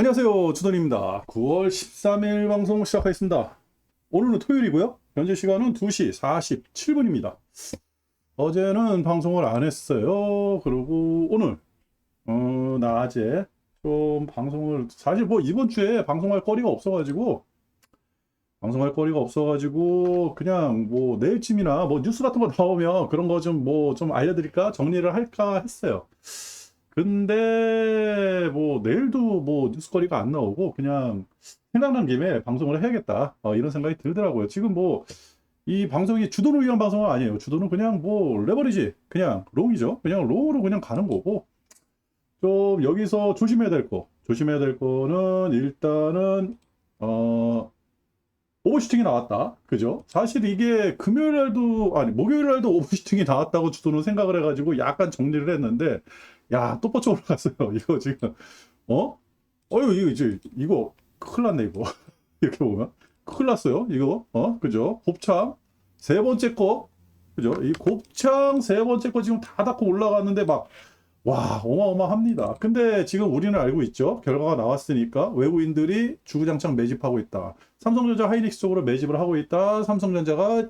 안녕하세요 주돈입니다. 9월 13일 방송 시작하겠습니다. 오늘은 토요일이고요. 현재 시간은 2시 47분입니다. 어제는 방송을 안 했어요. 그리고 오늘 어, 낮에 좀 방송을 사실 뭐 이번 주에 방송할 거리가 없어가지고 방송할 거리가 없어가지고 그냥 뭐 내일쯤이나 뭐 뉴스 같은 거 나오면 그런 거 좀 뭐좀 알려드릴까? 정리를 할까 했어요 근데 뭐 내일도 뭐 뉴스거리가 안 나오고 그냥 생각난 김에 방송을 해야겠다 어, 이런 생각이 들더라고요. 지금 뭐 이 방송이 주도를 위한 방송은 아니에요. 주도는 그냥 뭐 레버리지 그냥 롱이죠. 그냥 롱으로 그냥 가는 거고 좀 여기서 조심해야 될 거, 조심해야 될 거는 일단은 어 오버슈팅이 나왔다. 그죠? 사실 이게 금요일 날도 아니 목요일 날도 오버슈팅이 나왔다고 주도는 생각을 해가지고 약간 정리를 했는데 야, 또 뻗쳐 올라갔어요. 이거 지금, 어? 어유, 이거, 이제, 이거, 큰일 났네, 이거. 이렇게 보면. 큰일 났어요. 이거, 어? 그죠? 곱창, 세 번째 거, 그죠? 이 곱창 세 번째 거 지금 다 닫고 올라갔는데 막, 와, 어마어마합니다. 근데 지금 우리는 알고 있죠? 결과가 나왔으니까 외국인들이 주구장창 매집하고 있다. 삼성전자 하이닉스 쪽으로 매집을 하고 있다. 삼성전자가,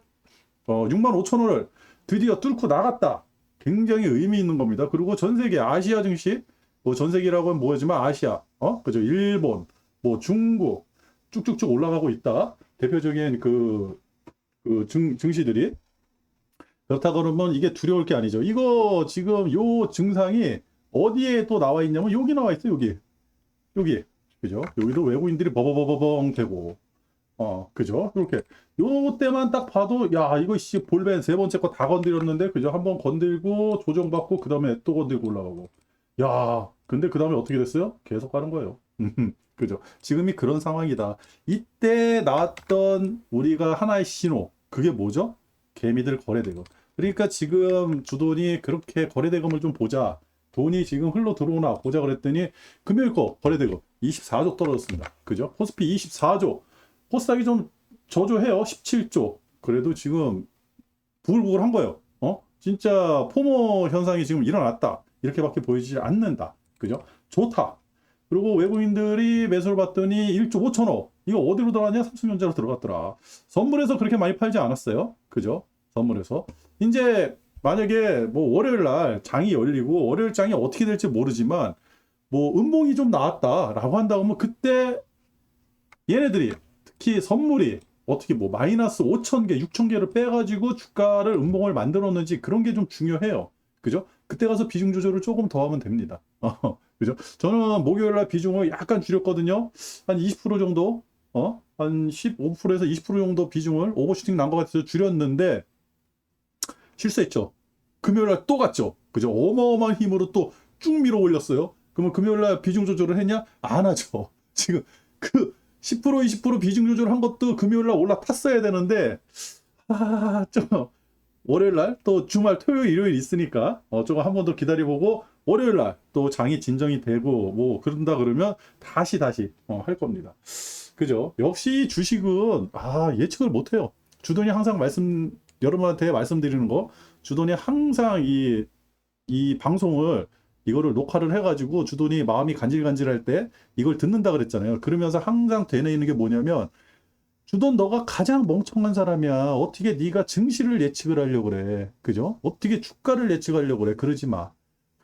어, 6만 5천 원을 드디어 뚫고 나갔다. 굉장히 의미 있는 겁니다. 그리고 전 세계 아시아 증시, 뭐 전 세계라고 하면 뭐지만 아시아, 어, 그죠? 일본, 뭐 중국 쭉쭉쭉 올라가고 있다. 대표적인 그, 그 증, 증시들이 그렇다 그러면 이게 두려울 게 아니죠. 이거 지금 요 증상이 어디에 또 나와 있냐면 여기 나와 있어요. 여기, 여기, 그죠? 여기도 외국인들이 버버버버벙 되고 어, 그죠? 이렇게. 요 때만 딱 봐도, 야, 이거 씨, 볼벤 세 번째 거 다 건드렸는데, 그죠? 한번 건들고, 조정받고, 그 다음에 또 건들고 올라가고. 야, 근데 그 다음에 어떻게 됐어요? 계속 가는 거예요. 음, 그죠? 지금이 그런 상황이다. 이때 나왔던 우리가 하나의 신호, 그게 뭐죠? 개미들 거래대금. 그러니까 지금 주돈이 그렇게 거래대금을 좀 보자. 돈이 지금 흘러 들어오나 보자 그랬더니 금요일 거 거래대금 24조 떨어졌습니다. 그죠? 코스피 24조. 코스닥이 좀 저조해요. 17조. 그래도 지금 부글부글 한 거예요. 어? 진짜 포모 현상이 지금 일어났다. 이렇게밖에 보이지 않는다. 그죠? 좋다. 그리고 외국인들이 매수를 받더니 1조 5천억. 이거 어디로 들어갔냐? 삼성전자로 들어갔더라. 선물에서 그렇게 많이 팔지 않았어요. 그죠? 선물에서. 이제 만약에 뭐 월요일 날 장이 열리고 월요일 장이 어떻게 될지 모르지만 뭐 음봉이 좀 나왔다라고 한다면 그때 얘네들이 특히 선물이 어떻게 뭐 마이너스 5천 개, 6천 개를 빼가지고 주가를 음봉을 만들었는지 그런 게 좀 중요해요. 그죠? 그때 가서 비중 조절을 조금 더 하면 됩니다. 어, 그죠? 저는 목요일 날 비중을 약간 줄였거든요. 한 20% 정도, 어? 한 15%에서 20% 정도 비중을 오버슈팅 난 것 같아서 줄였는데 실수했죠. 금요일 날 또 갔죠. 그죠? 어마어마한 힘으로 또 쭉 밀어 올렸어요. 그러면 금요일 날 비중 조절을 했냐? 안 하죠. 지금 그 10% 20% 비중 조절한 것도 금요일 날 올라탔어야 되는데 아, 좀 월요일 날 또 주말 토요일 일요일 있으니까 어 조금 한 번 더 기다려보고 월요일 날 또 장이 진정이 되고 뭐 그런다 그러면 다시 다시 어, 할 겁니다. 그죠? 역시 주식은 아 예측을 못 해요. 주돈이 항상 말씀 여러분한테 말씀드리는 거 주돈이 항상 이 이 방송을 이거를 녹화를 해가지고 주돈이 마음이 간질간질할 때 이걸 듣는다 그랬잖아요. 그러면서 항상 되뇌이는 게 뭐냐면 주돈 너가 가장 멍청한 사람이야. 어떻게 네가 증시를 예측을 하려고 그래. 그죠? 어떻게 주가를 예측하려고 그래. 그러지 마.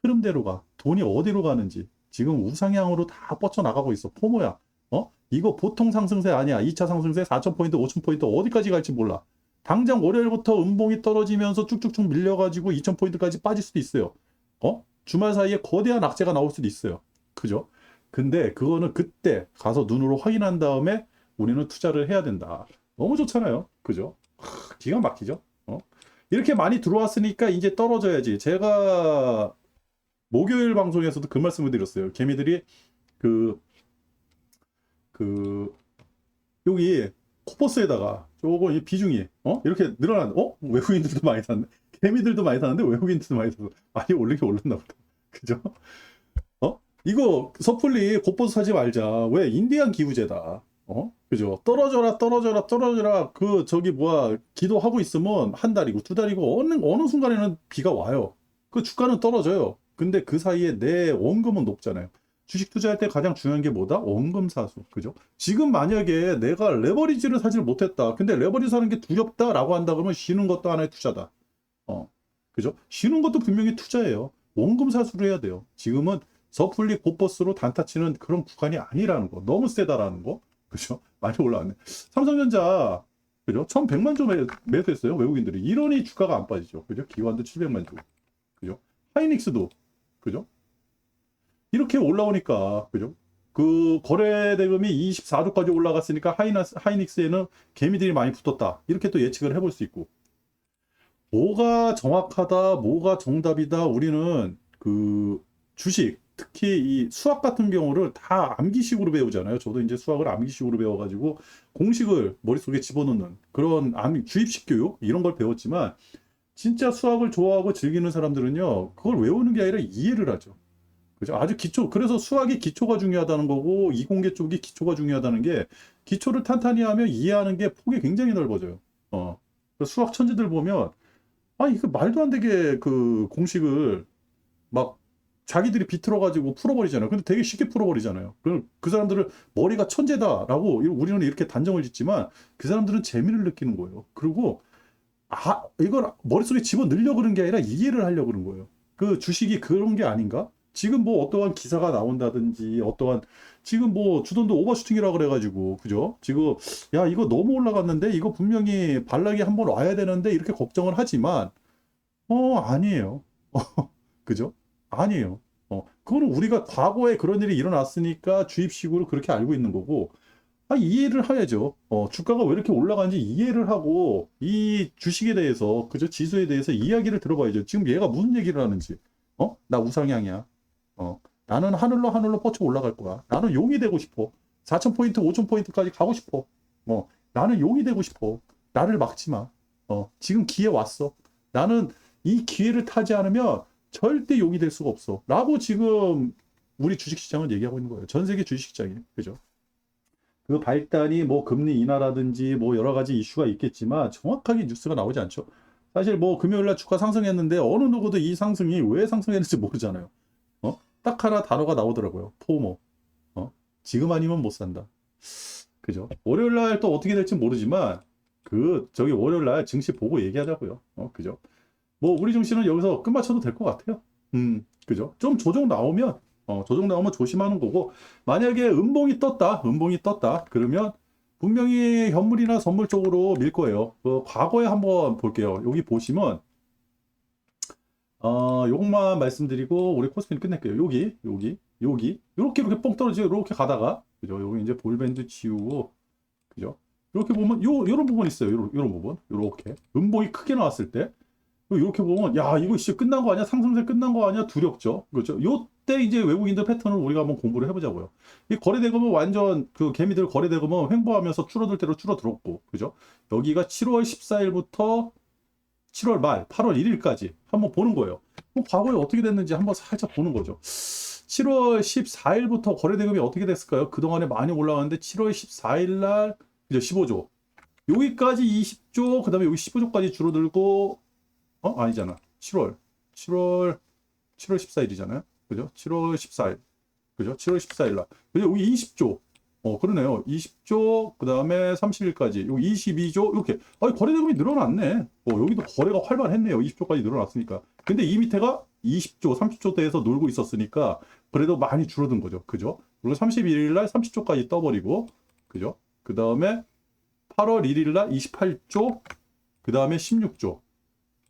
흐름대로 가. 돈이 어디로 가는지. 지금 우상향으로 다 뻗쳐나가고 있어. 포모야. 어? 이거 보통 상승세 아니야. 2차 상승세 4,000포인트, 5,000포인트 어디까지 갈지 몰라. 당장 월요일부터 음봉이 떨어지면서 쭉쭉쭉 밀려가지고 2,000포인트까지 빠질 수도 있어요. 어? 주말 사이에 거대한 악재가 나올 수도 있어요. 그죠? 근데 그거는 그때 가서 눈으로 확인한 다음에 우리는 투자를 해야 된다. 너무 좋잖아요. 그죠? 하, 기가 막히죠? 어? 이렇게 많이 들어왔으니까 이제 떨어져야지. 제가 목요일 방송에서도 그 말씀을 드렸어요. 개미들이 그, 그, 여기 코퍼스에다가 조금 이 비중이, 어? 이렇게 늘어난, 어? 외국인들도 많이 샀네. 개미들도 많이 사는데 외국인들도 많이 사서 많이 올리긴 올랐나 보다. 그죠? 어? 이거 섣불리 곧버스 사지 말자. 왜? 인디안 기후제다. 어? 그죠? 떨어져라, 떨어져라, 떨어져라. 그, 저기, 뭐야, 기도하고 있으면 한 달이고 두 달이고 어느, 어느 순간에는 비가 와요. 그 주가는 떨어져요. 근데 그 사이에 내 원금은 높잖아요. 주식 투자할 때 가장 중요한 게 뭐다? 원금사수. 그죠? 지금 만약에 내가 레버리지를 사질 못했다. 근데 레버리지 사는 게 두렵다라고 한다 그러면 쉬는 것도 하나의 투자다. 어. 그죠? 쉬는 것도 분명히 투자예요. 원금사수를 해야 돼요. 지금은 서플리 고버스로 단타 치는 그런 구간이 아니라는 거. 너무 세다라는 거. 그죠? 많이 올라왔네. 삼성전자 그죠? 1100만 조 매- 매수했어요. 외국인들이. 이러니 주가가 안 빠지죠. 그죠? 기관도 700만 조. 그죠? 하이닉스도 그죠? 이렇게 올라오니까 그죠? 그 거래 대금이 24조까지 올라갔으니까 하이나스, 하이닉스에는 개미들이 많이 붙었다. 이렇게 또 예측을 해볼 수 있고. 뭐가 정확하다, 뭐가 정답이다. 우리는 그 주식, 특히 이 수학 같은 경우를 다 암기식으로 배우잖아요. 저도 이제 수학을 암기식으로 배워가지고 공식을 머릿속에 집어넣는 그런 암, 주입식 교육 이런 걸 배웠지만 진짜 수학을 좋아하고 즐기는 사람들은요, 그걸 외우는 게 아니라 이해를 하죠. 그죠? 아주 기초, 그래서 수학이 기초가 중요하다는 거고, 이공계 쪽이 기초가 중요하다는 게, 기초를 탄탄히 하면 이해하는 게 폭이 굉장히 넓어져요. 어. 수학 천재들 보면, 아, 이거 말도 안 되게 그 공식을 막 자기들이 비틀어 가지고 풀어버리잖아요. 근데 되게 쉽게 풀어버리잖아요. 그럼 그 사람들은 머리가 천재다라고 우리는 이렇게 단정을 짓지만 그 사람들은 재미를 느끼는 거예요. 그리고 아, 이걸 머릿속에 집어 넣으려고 그런 게 아니라 이해를 하려고 그런 거예요. 그 주식이 그런 게 아닌가? 지금 뭐 어떠한 기사가 나온다든지 어떠한 지금 뭐 주돈도 오버슈팅이라고 그래가지고 그죠? 지금 야 이거 너무 올라갔는데 이거 분명히 반락이 한번 와야 되는데 이렇게 걱정을 하지만 어 아니에요. 그죠? 아니에요. 어 그거는 우리가 과거에 그런 일이 일어났으니까 주입식으로 그렇게 알고 있는 거고 아, 이해를 해야죠. 어, 주가가 왜 이렇게 올라가는지 이해를 하고, 이 주식에 대해서, 그죠? 지수에 대해서 이야기를 들어봐야죠. 지금 얘가 무슨 얘기를 하는지. 어? 나 우상향이야. 어. 나는 하늘로 하늘로 뻗쳐 올라갈 거야. 나는 용이 되고 싶어. 4,000포인트, 5,000포인트까지 가고 싶어. 어. 나는 용이 되고 싶어. 나를 막지 마. 어. 지금 기회 왔어. 나는 이 기회를 타지 않으면 절대 용이 될 수가 없어. 라고 지금 우리 주식시장은 얘기하고 있는 거예요. 전 세계 주식시장이. 그죠? 그 발단이 뭐 금리 인하라든지 뭐 여러 가지 이슈가 있겠지만 정확하게 뉴스가 나오지 않죠. 사실 뭐 금요일 날 주가 상승했는데 어느 누구도 이 상승이 왜 상승했는지 모르잖아요. 어? 딱 하나 단어가 나오더라고요. 포모. 어? 지금 아니면 못 산다. 그죠? 월요일 날 또 어떻게 될지 모르지만 그 저기 월요일 날 증시 보고 얘기하자고요. 어, 그죠? 뭐 우리 증시는 여기서 끝마쳐도 될 것 같아요. 음, 그죠? 좀 조정 나오면 어, 조정 나오면 조심하는 거고 만약에 음봉이 떴다, 음봉이 떴다, 그러면 분명히 현물이나 선물 쪽으로 밀 거예요. 그 과거에 한번 볼게요. 여기 보시면, 어, 요것만 말씀드리고, 우리 코스피는 끝낼게요. 여기, 여기, 여기, 요렇게 이렇게 뻥 떨어지고, 요렇게 가다가, 그죠? 여기 이제 볼밴드 지우고, 그죠? 이렇게 보면, 요, 요런 부분 있어요. 요런, 요런 부분. 요렇게. 음봉이 크게 나왔을 때, 이렇게 보면, 야, 이거 진짜 끝난 거 아니야? 상승세 끝난 거 아니야? 두렵죠? 그렇죠? 요때 이제 외국인들 패턴을 우리가 한번 공부를 해 보자고요. 이 거래대금은 완전 그 개미들 거래대금은 횡보하면서 줄어들 대로 줄어들었고, 그죠? 여기가 7월 14일부터 7월 말, 8월 1일까지 한번 보는 거예요. 과거에 어떻게 됐는지 한번 살짝 보는 거죠. 7월 14일부터 거래 대금이 어떻게 됐을까요? 그동안에 많이 올라갔는데 7월 14일 날, 그죠? 15조. 여기까지 20조, 그 다음에 여기 15조까지 줄어들고, 어? 아니잖아. 7월. 7월, 7월 14일이잖아요. 그죠? 7월 14일. 그죠? 7월 14일 날. 여기 20조. 어, 그러네요. 20조, 그 다음에 30일까지. 여기 22조, 이렇게. 아, 거래대금이 늘어났네. 어, 여기도 거래가 활발했네요. 20조까지 늘어났으니까. 근데 이 밑에가 20조, 30조대에서 놀고 있었으니까, 그래도 많이 줄어든 거죠. 그죠? 그리고 31일 날 30조까지 떠버리고, 그죠? 그 다음에 8월 1일 날 28조, 그 다음에 16조.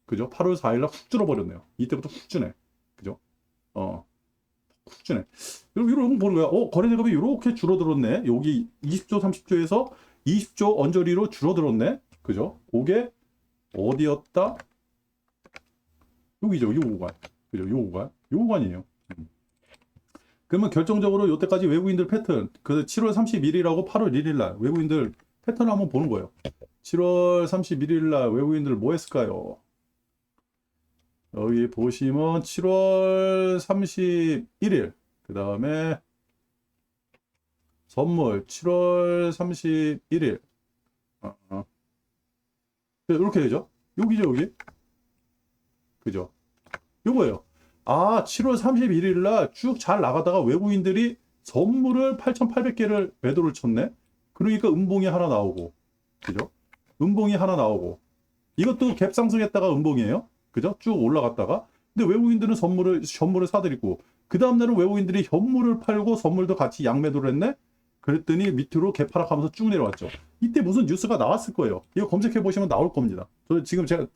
그죠? 8월 4일 날 훅 줄어버렸네요. 이때부터 훅 주네. 그죠? 어. 훅 주네. 이런 이런 보는 거야. 어, 거래 대금이 이렇게 줄어들었네. 여기 20조, 30조에서 20조 언저리로 줄어들었네. 그죠? 그게 어디였다? 여기죠. 요 구간. 그죠? 요 구간. 요 구간이에요. 음. 그러면 결정적으로 요때까지 외국인들 패턴, 그 7월 31일하고 8월 1일 날 외국인들 패턴을 한번 보는 거예요. 7월 31일 날 외국인들 뭐 했을까요? 여기 보시면 7월 31일, 그 다음에 선물 7월 31일. 어, 어. 네, 이렇게 되죠? 여기죠, 여기. 그죠? 요거예요. 아, 7월 31일 날 쭉 잘 나가다가 외국인들이 선물을 8,800개를 매도를 쳤네? 그러니까 음봉이 하나 나오고, 그죠? 음봉이 하나 나오고, 이것도 갭 상승했다가 음봉이에요? 그죠? 쭉 올라갔다가. 근데 외국인들은 선물을, 현물을 사들이고, 그 다음 날은 외국인들이 현물을 팔고 선물도 같이 양매도를 했네? 그랬더니 밑으로 개파락하면서 쭉 내려왔죠. 이때 무슨 뉴스가 나왔을 거예요. 이거 검색해 보시면 나올 겁니다. 저 지금 제가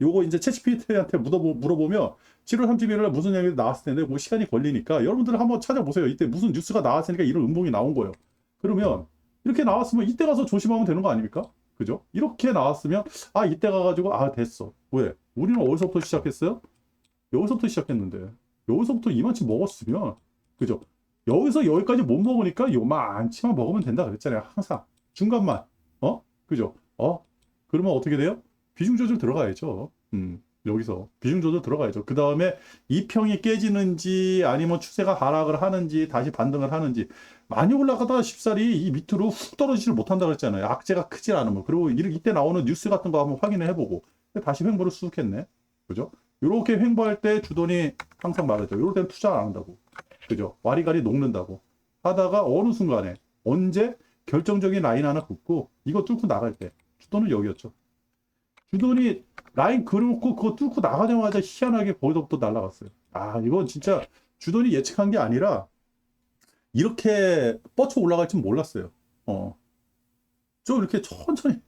요거 이제 채치피트한테 물어보, 물어보면 7월 30일 날 무슨 얘기 나왔을 텐데 뭐 시간이 걸리니까 여러분들 한번 찾아보세요. 이때 무슨 뉴스가 나왔으니까 이런 음봉이 나온 거예요. 그러면 이렇게 나왔으면 이때 가서 조심하면 되는 거 아닙니까? 그죠? 이렇게 나왔으면 아 이때 가가지고 아 됐어. 왜? 우리는 어디서부터 시작했어요? 여기서부터 시작했는데 여기서부터 이만치 먹었으면 그죠? 여기서 여기까지 못 먹으니까 요만치만 먹으면 된다 그랬잖아요. 항상 중간만 어 그죠? 어 그러면 어떻게 돼요? 비중 조절 들어가야죠. 음 여기서 비중 조절 들어가야죠. 그 다음에 이 평이 깨지는지 아니면 추세가 하락을 하는지 다시 반등을 하는지 많이 올라가다가 쉽사리 이 밑으로 훅 떨어지질 못한다 그랬잖아요. 악재가 크질 않으면 그리고 이- 이때 나오는 뉴스 같은 거 한번 확인을 해보고 다시 횡보를 수속했네. 그죠? 이렇게 횡보할 때 주돈이 항상 말하죠. 이럴 땐 투자 안 한다고. 그죠? 와리가리 녹는다고. 하다가 어느 순간에 언제 결정적인 라인 하나 긋고 이거 뚫고 나갈 때 주돈은 여기였죠. 주돈이 라인 그려놓고 그거 뚫고 나가자마자 희한하게 거기서부터 날아갔어요. 아, 이건 진짜 주돈이 예측한 게 아니라 이렇게 뻗쳐 올라갈 줄 몰랐어요. 어. 좀 이렇게 천천히,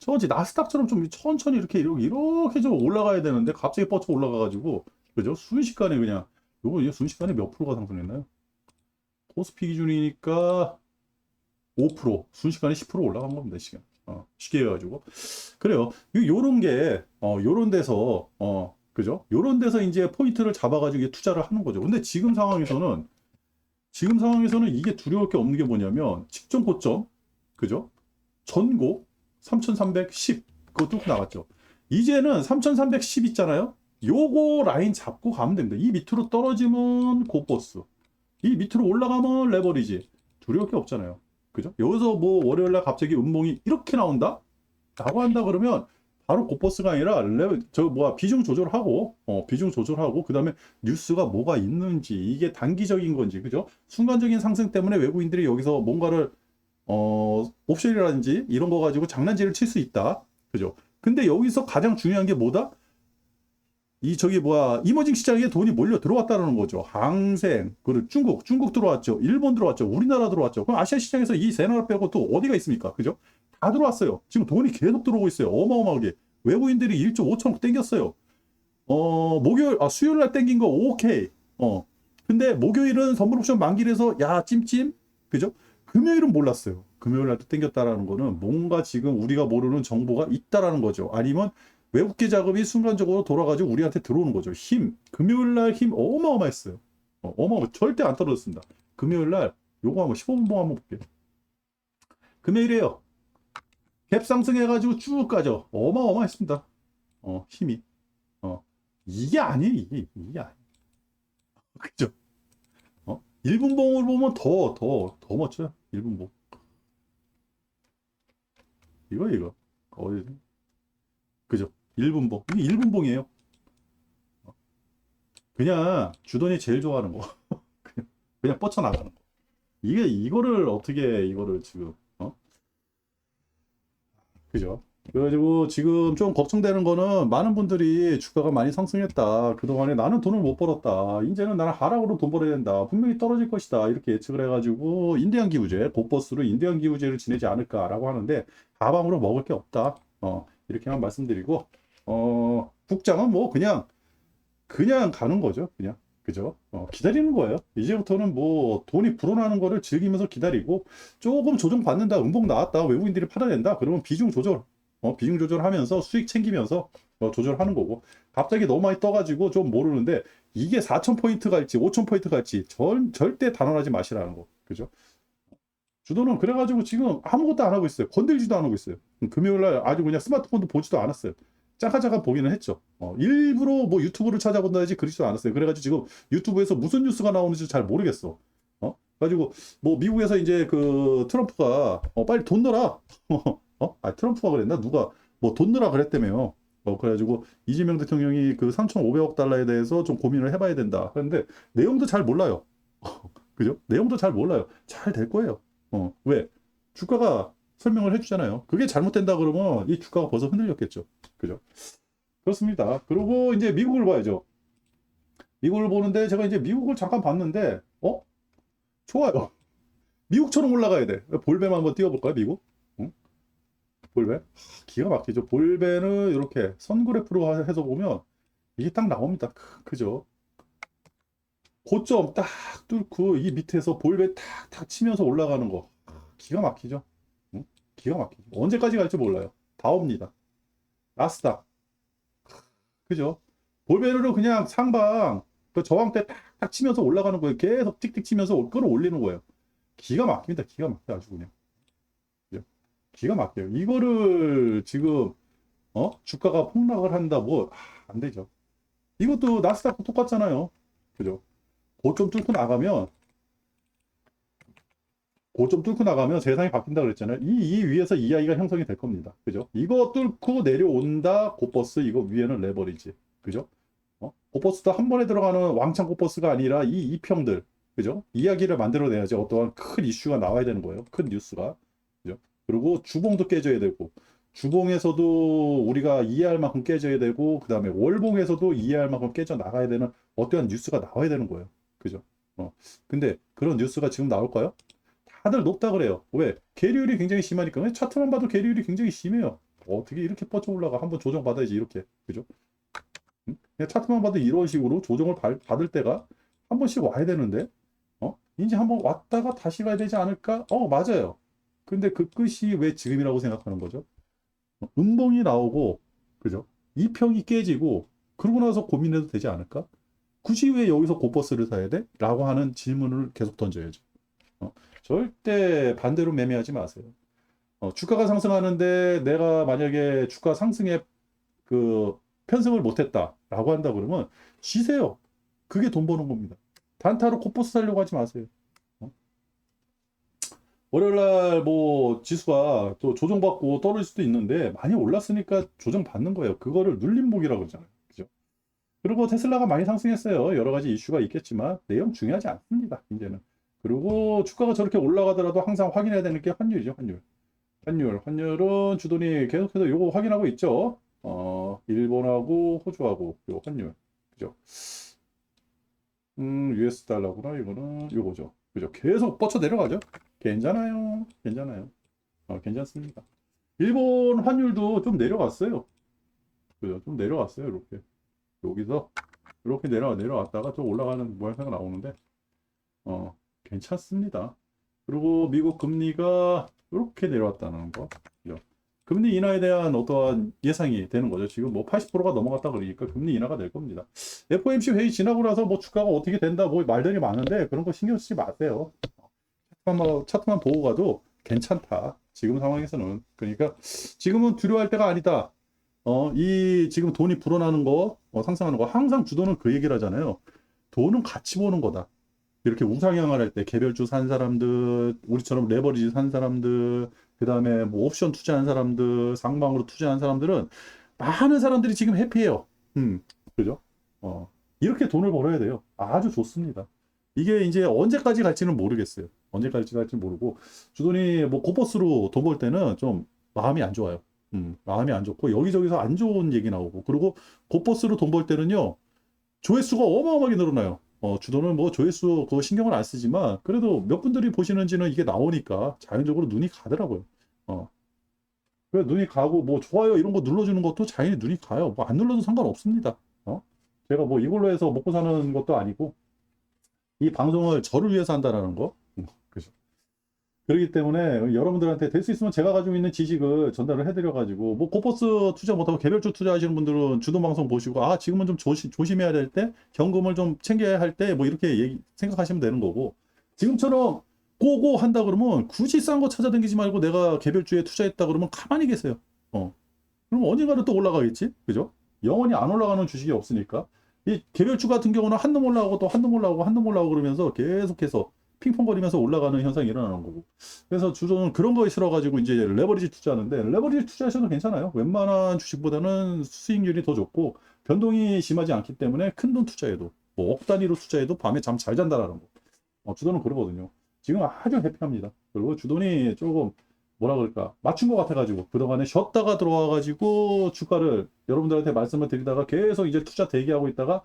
천천히, 나스닥처럼 좀 천천히 이렇게, 이렇게, 이렇게 좀 올라가야 되는데 갑자기 뻗쳐 올라가가지고, 그죠? 순식간에 그냥, 요거 이제 순식간에 몇 프로가 상승했나요? 코스피 기준이니까 5%, 순식간에 10% 올라간 겁니다, 시간. 어, 쉽게 해가지고. 그래요. 요- 요런 게, 어, 요런 데서, 어, 그죠? 요런 데서 이제 포인트를 잡아가지고 투자를 하는 거죠. 근데 지금 상황에서는, 지금 상황에서는 이게 두려울 게 없는 게 뭐냐면, 직전 고점, 그죠? 전고 3310, 그거 뚫고 나갔죠. 이제는 3310 있잖아요? 요거 라인 잡고 가면 됩니다. 이 밑으로 떨어지면 고버스. 이 밑으로 올라가면 레버리지. 두려울 게 없잖아요. 그죠? 여기서 뭐 월요일날 갑자기 음봉이 이렇게 나온다? 라고 한다 그러면 바로 고버스가 아니라 레, 저 뭐야 비중 조절하고 어 비중 조절하고 그 다음에 뉴스가 뭐가 있는지 이게 단기적인 건지 그죠? 순간적인 상승 때문에 외국인들이 여기서 뭔가를 어 옵션이라든지 이런 거 가지고 장난질을 칠 수 있다. 그죠? 근데 여기서 가장 중요한 게 뭐다? 이 저기 뭐야 이머징 시장에 돈이 몰려 들어왔다는 거죠. 항생, 그리고 중국, 중국 들어왔죠. 일본 들어왔죠. 우리나라 들어왔죠. 그럼 아시아 시장에서 이 세 나라 빼고 또 어디가 있습니까? 그죠? 다 들어왔어요. 지금 돈이 계속 들어오고 있어요. 어마어마하게. 외국인들이 1조 5천억 땡겼어요. 어, 목요일, 아, 수요일 날 땡긴 거 오케이. 어. 근데 목요일은 선물 옵션 만기라서 야, 찜찜. 그죠? 금요일은 몰랐어요. 금요일 날도 땡겼다라는 거는 뭔가 지금 우리가 모르는 정보가 있다라는 거죠. 아니면 외국계 자금이 순간적으로 돌아가지고 우리한테 들어오는 거죠. 힘. 금요일 날 힘 어마어마했어요. 어, 어마어마. 절대 안 떨어졌습니다. 금요일 날 요거 한번 15분 봉 한번 볼게요. 금요일이에요. 갭 상승해가지고 쭉 가죠. 어마어마했습니다. 어, 힘이. 어, 이게 아니에요. 이게, 이게 아니에요. 그죠? 어, 1분봉을 보면 더, 더, 더 멋져요. 1분봉. 이거, 이거. 어디, 그죠? 1분봉. 이게 1분봉이에요. 그냥 주돈이 제일 좋아하는 거. 그냥, 그냥 뻗쳐나가는 거. 이게, 이거를 어떻게, 이거를 지금, 어? 그죠? 그래가지고 지금 좀 걱정되는 거는 많은 분들이 주가가 많이 상승했다. 그동안에 나는 돈을 못 벌었다. 이제는 나는 하락으로 돈 벌어야 된다. 분명히 떨어질 것이다. 이렇게 예측을 해가지고 인디안 기후제, 고버스로 인디안 기후제를 지내지 않을까라고 하는데 가방으로 먹을 게 없다. 어, 이렇게만 말씀드리고 어, 국장은 뭐 그냥 그냥 가는 거죠. 그냥. 그죠? 어, 기다리는 거예요. 이제부터는 뭐 돈이 불어나는 거를 즐기면서 기다리고 조금 조정 받는다, 음봉 나왔다, 외국인들이 팔아낸다, 그러면 비중 조절, 어, 비중 조절하면서 수익 챙기면서 어, 조절하는 거고 갑자기 너무 많이 떠가지고 좀 모르는데 이게 4,000포인트 갈지 5,000포인트 갈지 절, 절대 단언하지 마시라는 거. 그죠? 주도는 그래가지고 지금 아무것도 안 하고 있어요. 건들지도 안 하고 있어요. 금요일 날 아주 그냥 스마트폰도 보지도 않았어요. 잠깐 보기는 했죠. 어, 일부러 뭐 유튜브를 찾아본다든지 그러지도 않았어요. 그래가지고 지금 유튜브에서 무슨 뉴스가 나오는지 잘 모르겠어. 어? 가지고 뭐 미국에서 이제 그 트럼프가 어, 빨리 돈 넣어라. 어? 아 트럼프가 그랬나? 누가 뭐 돈 넣어라 그랬다며요. 어, 어, 그래가지고 이재명 대통령이 그 3,500억 달러에 대해서 좀 고민을 해봐야 된다. 그런데 내용도 잘 몰라요. 그죠? 내용도 잘 몰라요. 잘 될 거예요. 어, 왜? 주가가 설명을 해주잖아요. 그게 잘못된다 그러면 이 주가가 벌써 흔들렸겠죠. 그죠? 그렇습니다. 그리고 이제 미국을 봐야죠. 미국을 보는데 제가 이제 미국을 잠깐 봤는데, 어? 좋아요. 미국처럼 올라가야 돼. 볼뱀 한번 띄워볼까요, 미국? 하, 기가 막히죠. 볼뱀은 이렇게 선 그래프로 해서 보면 이게 딱 나옵니다. 크- 그죠? 고점 딱 뚫고 이 밑에서 볼배 탁탁 치면서 올라가는 거 기가 막히죠. 응? 기가 막히죠. 언제까지 갈지 몰라요. 다 옵니다. 나스닥 그죠? 볼베르로 그냥 상방 그 저항 때 탁탁 치면서 올라가는 거예요. 계속 틱틱 치면서 끌어올리는 거예요. 기가 막힙니다. 기가 막혀 아주 그냥. 기가 막혀요. 이거를 지금 어 주가가 폭락을 한다 뭐안 되죠. 이것도 나스닥 똑같잖아요. 그죠? 고점 뚫고 나가면 고점 뚫고 나가면 세상이 바뀐다 그랬잖아요. 이, 이 위에서 이 아이가 형성이 될 겁니다. 그죠? 이거 뚫고 내려온다 고버스 이거 위에는 레버리지. 그죠? 어? 고버스도 한 번에 들어가는 왕창 고버스가 아니라 이 이평들. 그죠? 이야기를 만들어내야지 어떠한 큰 이슈가 나와야 되는 거예요. 큰 뉴스가. 그리고 주봉도 깨져야 되고 주봉에서도 우리가 이해할 만큼 깨져야 되고 그 다음에 월봉에서도 이해할 만큼 깨져 나가야 되는 어떠한 뉴스가 나와야 되는 거예요. 그죠? 어. 근데 그런 뉴스가 지금 나올까요? 다들 높다 그래요. 왜? 계류율이 굉장히 심하니까. 왜 차트만 봐도 계류율이 굉장히 심해요. 어떻게 이렇게 뻗쳐 올라가? 한번 조정 받아야지 이렇게. 그죠? 응? 차트만 봐도 이런 식으로 조정을 받- 받을 때가 한 번씩 와야 되는데, 어? 이제 한번 왔다가 다시 가야 되지 않을까? 어, 맞아요. 근데 그 끝이 왜 지금이라고 생각하는 거죠? 어, 음봉이 나오고, 그죠? 이평이 깨지고, 그러고 나서 고민해도 되지 않을까? 굳이 왜 여기서 고버스를 사야 돼? 라고 하는 질문을 계속 던져야죠. 어, 절대 반대로 매매하지 마세요. 어, 주가가 상승하는데 내가 만약에 주가 상승에 그 편승을 못했다라고 한다 그러면 쉬세요. 그게 돈 버는 겁니다. 단타로 코버스 살려고 하지 마세요. 어? 월요일 날 뭐 지수가 또 조정받고 떨어질 수도 있는데 많이 올랐으니까 조정받는 거예요. 그거를 눌림목이라고 그러잖아요. 그죠? 그리고 테슬라가 많이 상승했어요. 여러 가지 이슈가 있겠지만 내용 중요하지 않습니다. 이제는. 그리고 주가가 저렇게 올라가더라도 항상 확인해야 되는 게 환율이죠, 환율. 환율. 환율은 주돈이 계속해서 요거 확인하고 있죠. 어, 일본하고 호주하고 요 환율. 그죠? 음, US 달러구나. 이거는 요거죠. 그죠? 계속 뻗쳐 내려가죠. 괜찮아요. 괜찮아요. 어, 괜찮습니다. 일본 환율도 좀 내려갔어요. 그죠? 좀 내려왔어요. 이렇게. 여기서 이렇게 내려 내려왔다가 좀 올라가는 모양새가 나오는데 어 괜찮습니다. 그리고 미국 금리가 이렇게 내려왔다는 거. 그죠? 금리 인하에 대한 어떠한 예상이 되는 거죠. 지금 뭐 80%가 넘어갔다 그러니까 금리 인하가 될 겁니다. FOMC 회의 지나고 나서 뭐 주가가 어떻게 된다 뭐 말들이 많은데 그런 거 신경 쓰지 마세요. 차트만, 보고 가도 괜찮다. 지금 상황에서는. 그러니까 지금은 두려워할 때가 아니다. 어, 이 지금 돈이 불어나는 거, 어, 상승하는 거, 항상 주도는 그 얘기를 하잖아요. 돈은 같이 보는 거다. 이렇게 우상향을 할 때 개별주 산 사람들, 우리처럼 레버리지 산 사람들, 그 다음에 뭐 옵션 투자한 사람들, 상방으로 투자한 사람들은 많은 사람들이 지금 해피해요. 음, 그죠? 어, 이렇게 돈을 벌어야 돼요. 아주 좋습니다. 이게 이제 언제까지 갈지는 모르겠어요. 언제까지 갈지 모르고 주돈이 뭐 고버스로 돈 벌 때는 좀 마음이 안 좋아요. 음, 마음이 안 좋고 여기저기서 안 좋은 얘기 나오고 그리고 고버스로 돈 벌 때는요 조회수가 어마어마하게 늘어나요. 어, 주도는 뭐 조회수 그거 신경을 안 쓰지만 그래도 몇 분들이 보시는지는 이게 나오니까 자연적으로 눈이 가더라고요. 어. 그래 눈이 가고 뭐 좋아요 이런 거 눌러주는 것도 자연히 눈이 가요. 뭐 안 눌러도 상관없습니다. 어? 제가 뭐 이걸로 해서 먹고 사는 것도 아니고 이 방송을 저를 위해서 한다라는 거. 그렇기 때문에 여러분들한테 될 수 있으면 제가 가지고 있는 지식을 전달을 해드려가지고 뭐 고버스 투자 못하고 개별주 투자하시는 분들은 주도 방송 보시고 아 지금은 좀 조시, 조심해야 될때 현금을 좀 챙겨야 할 때 뭐 이렇게 얘기, 생각하시면 되는 거고 지금처럼 고고 한다 그러면 굳이 싼 거 찾아다니지 말고 내가 개별주에 투자했다 그러면 가만히 계세요. 어. 그럼 언젠가는 또 올라가겠지, 그죠? 영원히 안 올라가는 주식이 없으니까 이 개별주 같은 경우는 한 놈 올라가고 또 한 놈 올라가고 한 놈 올라가고 그러면서 계속해서 핑퐁거리면서 올라가는 현상이 일어나는 거고. 그래서 주도는 그런 거에 싫어가지고 이제 레버리지 투자하는데 레버리지 투자하셔도 괜찮아요. 웬만한 주식보다는 수익률이 더 좋고 변동이 심하지 않기 때문에 큰 돈 투자해도 뭐 억 단위로 투자해도 밤에 잠 잘 잔다라는 거. 어, 주도는 그러거든요. 지금 아주 해피합니다. 그리고 주돈이 조금 뭐라 그럴까 맞춘 것 같아가지고 그동안에 쉬었다가 들어와가지고 주가를 여러분들한테 말씀을 드리다가 계속 이제 투자 대기하고 있다가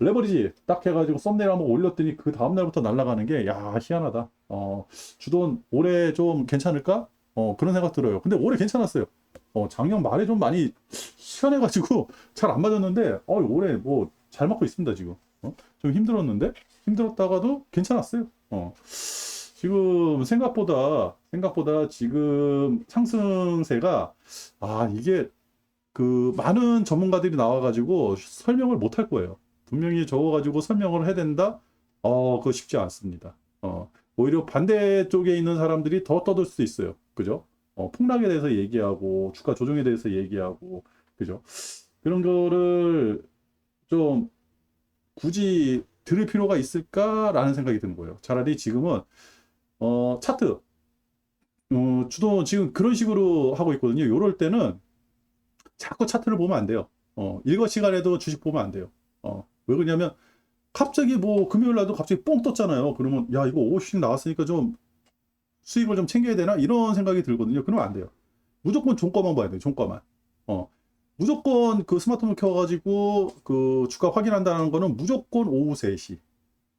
레버리지 딱 해가지고 썸네일 한번 올렸더니 그 다음날부터 날아가는 게 야 희한하다. 어 주돈 올해 좀 괜찮을까? 어 그런 생각 들어요. 근데 올해 괜찮았어요. 어 작년 말에 좀 많이 희한해가지고 잘 안 맞았는데 어 올해 뭐 잘 맞고 있습니다 지금. 어? 좀 힘들었는데 힘들었다가도 괜찮았어요. 어. 지금 생각보다 생각보다 지금 상승세가 아 이게 그 많은 전문가들이 나와가지고 설명을 못 할 거예요. 분명히 적어가지고 설명을 해야 된다. 어 그거 쉽지 않습니다. 어 오히려 반대쪽에 있는 사람들이 더 떠들 수도 있어요. 그죠? 어 폭락에 대해서 얘기하고 주가 조정에 대해서 얘기하고 그죠? 그런 거를 좀 굳이 들을 필요가 있을까라는 생각이 드는 거예요. 차라리 지금은 어, 차트. 어, 주도 지금 그런 식으로 하고 있거든요. 요럴 때는 자꾸 차트를 보면 안 돼요. 어, 일거 시간에도 주식 보면 안 돼요. 어, 왜 그러냐면 갑자기 뭐 금요일 날도 갑자기 뽕 떴잖아요. 그러면 야, 이거 5씩 나왔으니까 좀 수익을 좀 챙겨야 되나? 이런 생각이 들거든요. 그러면 안 돼요. 무조건 종가만 봐야 돼요. 종가만. 어. 무조건 그 스마트폰 켜가지고 그 주가 확인한다는 거는 무조건 오후 3시.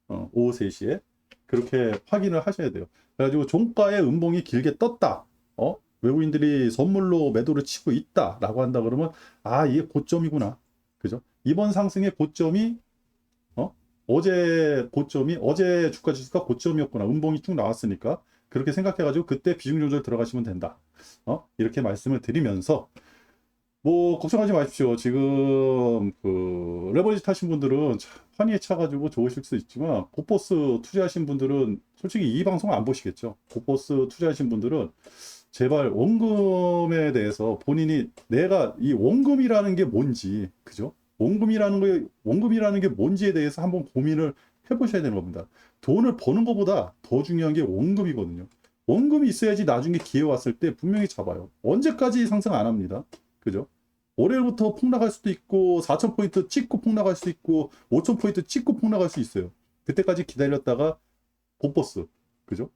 어, 오후 3시에. 그렇게 확인을 하셔야 돼요. 그래가지고 종가의 음봉이 길게 떴다. 어? 외국인들이 선물로 매도를 치고 있다라고 한다 그러면 아 이게 고점이구나. 그죠? 이번 상승의 고점이 어? 어제 고점이 어제 주가 지수가 고점이었구나. 음봉이 쭉 나왔으니까 그렇게 생각해가지고 그때 비중 조절 들어가시면 된다. 어? 이렇게 말씀을 드리면서 뭐 걱정하지 마십시오. 지금 그 레버리지 타신 분들은 참 환희에 차가지고 좋으실 수 있지만 고포스 투자하신 분들은 솔직히 이 방송 안 보시겠죠. 고포스 투자하신 분들은 제발 원금에 대해서 본인이 내가 이 원금이라는 게 뭔지 그죠? 원금이라는 게 원금이라는 게 뭔지에 대해서 한번 고민을 해보셔야 되는 겁니다. 돈을 버는 것보다 더 중요한 게 원금이거든요. 원금이 있어야지 나중에 기회 왔을 때 분명히 잡아요. 언제까지 상승 안 합니다. 그죠? 올해부터 폭락할 수도 있고 4,000포인트 찍고 폭락할 수도 있고 5,000포인트 찍고 폭락할 수 있어요. 그때까지 기다렸다가 복버스. 그죠?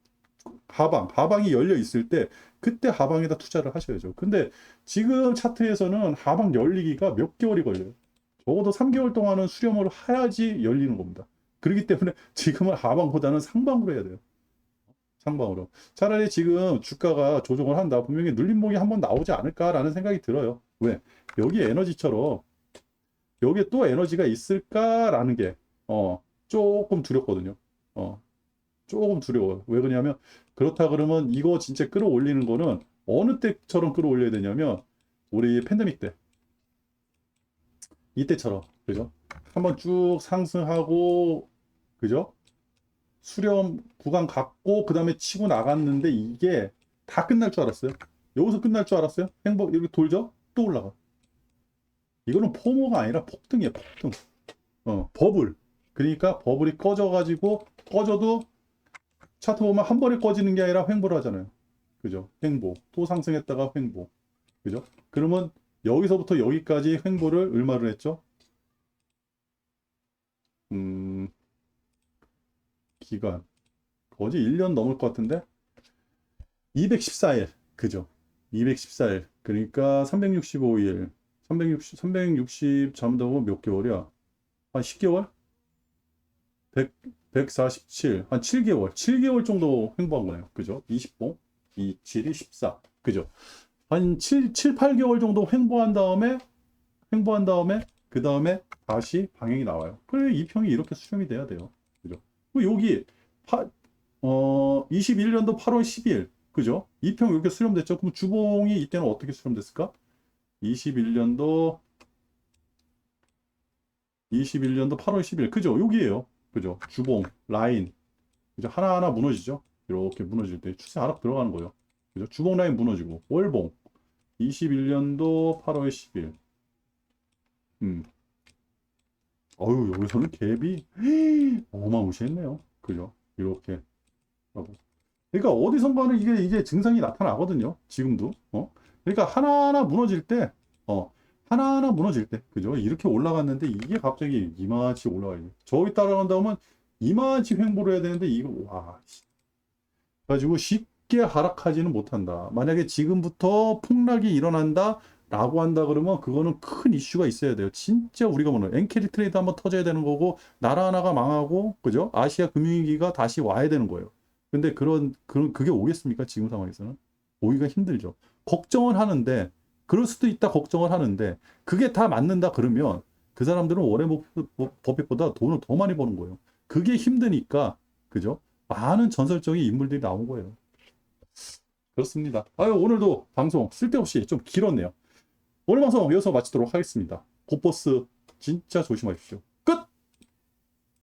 하방, 하방이 열려 있을 때 그때 하방에다 투자를 하셔야죠. 근데 지금 차트에서는 하방 열리기가 몇 개월이 걸려요. 적어도 3개월 동안은 수렴을 해야지 열리는 겁니다. 그렇기 때문에 지금은 하방보다는 상방으로 해야 돼요. 상방으로. 차라리 지금 주가가 조정을 한다. 분명히 눌림목이 한번 나오지 않을까라는 생각이 들어요. 왜? 여기 에너지처럼 여기에 또 에너지가 있을까라는 게 어, 조금 두렵거든요. 어, 조금 두려워요. 왜 그러냐면 그렇다 그러면 이거 진짜 끌어올리는 거는 어느 때처럼 끌어올려야 되냐면 우리 팬데믹 때 이때처럼 그죠? 한번 쭉 상승하고 그죠? 수렴 구간 갖고 그 다음에 치고 나갔는데 이게 다 끝날 줄 알았어요. 여기서 끝날 줄 알았어요. 행복 이렇게 돌죠? 또 올라가. 이거는 포모가 아니라 폭등이에요. 폭등. 어 버블. 그러니까 버블이 꺼져가지고 꺼져도 차트 보면 한 번에 꺼지는 게 아니라 횡보를 하잖아요. 그죠? 횡보. 또 상승했다가 횡보. 그죠? 그러면 여기서부터 여기까지 횡보를 얼마를 했죠? 음, 기간. 거의 1년 넘을 것 같은데? 214일. 그죠? 214일. 그러니까 365일. 360, 360 잠다고 몇 개월이야? 한 10개월? 100, 147, 한 7개월. 7개월 정도 횡보한 거네요. 그죠? 20봉, 2, 7이 14. 그죠? 한 7, 7, 8개월 정도 횡보한 다음에, 횡보한 다음에, 그 다음에 다시 방향이 나와요. 그래, 이 평이 이렇게 수렴이 돼야 돼요. 그리고 여기, 파, 어, 21년도 8월 10일. 그죠? 이평 이렇게 수렴됐죠? 그럼 주봉이 이때는 어떻게 수렴됐을까? 21년도 21년도 8월 10일 그죠? 여기에요. 그죠? 주봉 라인. 그죠 하나하나 무너지죠? 이렇게 무너질 때 추세 하락 들어가는 거예요. 그죠? 주봉 라인 무너지고 월봉. 21년도 8월 10일. 음 어유 여기서는 갭이 어마무시했네요 그죠 이렇게. 그러니까 어디선가는 이게 이게 증상이 나타나거든요. 지금도. 어? 그러니까 하나하나 무너질 때, 어, 하나하나 무너질 때, 그죠? 이렇게 올라갔는데 이게 갑자기 이만치 올라가요. 저기 따라간다면 이만치 횡보를 해야 되는데 이거 와. 씨. 가지고 쉽게 하락하지는 못한다. 만약에 지금부터 폭락이 일어난다. 라고 한다 그러면 그거는 큰 이슈가 있어야 돼요. 진짜 우리가 뭐는 엔캐리 트레이드 한번 터져야 되는 거고 나라 하나가 망하고 그죠? 아시아 금융위기가 다시 와야 되는 거예요. 근데 그런 그런 그게 오겠습니까? 지금 상황에서는 오기가 힘들죠. 걱정은 하는데 그럴 수도 있다 걱정을 하는데 그게 다 맞는다 그러면 그 사람들은 버핏- 버핏보다 돈을 더 많이 버는 거예요. 그게 힘드니까 그죠? 많은 전설적인 인물들이 나온 거예요. 그렇습니다. 아유 오늘도 방송 쓸데없이 좀 길었네요. 오늘 방송 여기서 마치도록 하겠습니다. 고버스 진짜 조심하십시오. 끝!